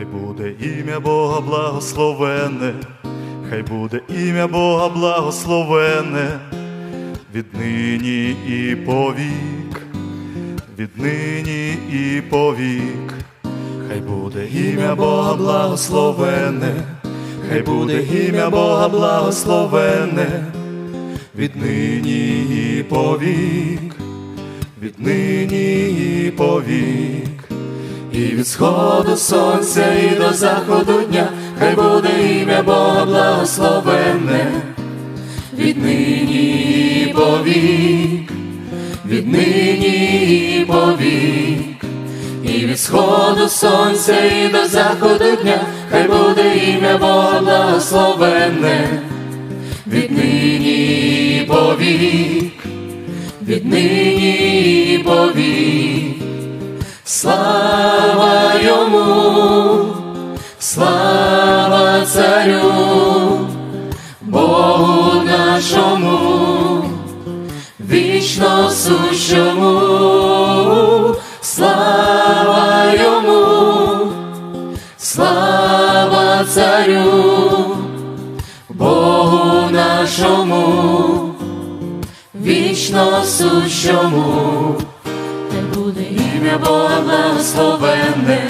Хай буде ім'я Бога благословене, хай буде ім'я Бога благословене, віднині і повік, віднині і повік, хай буде ім'я Бога благословене, хай буде ім'я Бога благословене, віднині і повік, віднині і повік. І від сходу сонця і до заходу дня, хай буде ім'я Бога благословенне, віднині повік, віднині повік, і від сходу сонця і до заходу дня, хай буде ім'я Бога благословенне, віднині і повік, віднині повік. Слава царю, Богу нашому, вічно сущому, слава йому, слава царю, Богу нашому, вічно сущому. Хай буде ім'я Бога благословенне,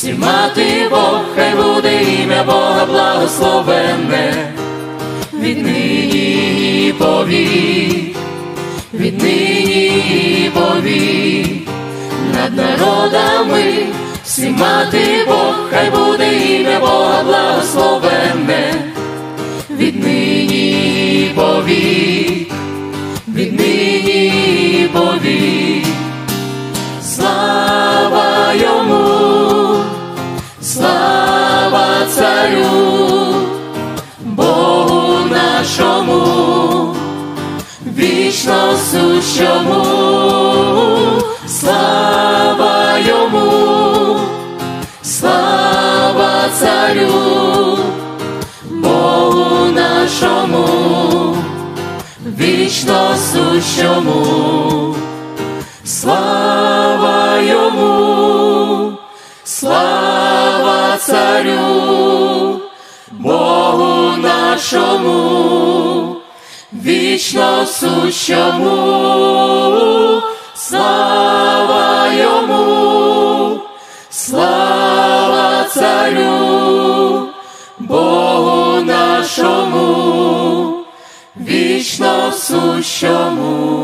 всіма ти Бог, хай буде ім'я Бога благословенне, віднині і віднині і над народами, всіма ти Бог, хай буде ім'я Бога благословенне, віднині і повік, віднині і. Царю, Богу нашому, вічно сущому, слава йому, слава царю, Богу нашому, вічно сущому. Слава нашому, вічно сущому, слава йому, слава царю, Богу нашому, вічно сущому.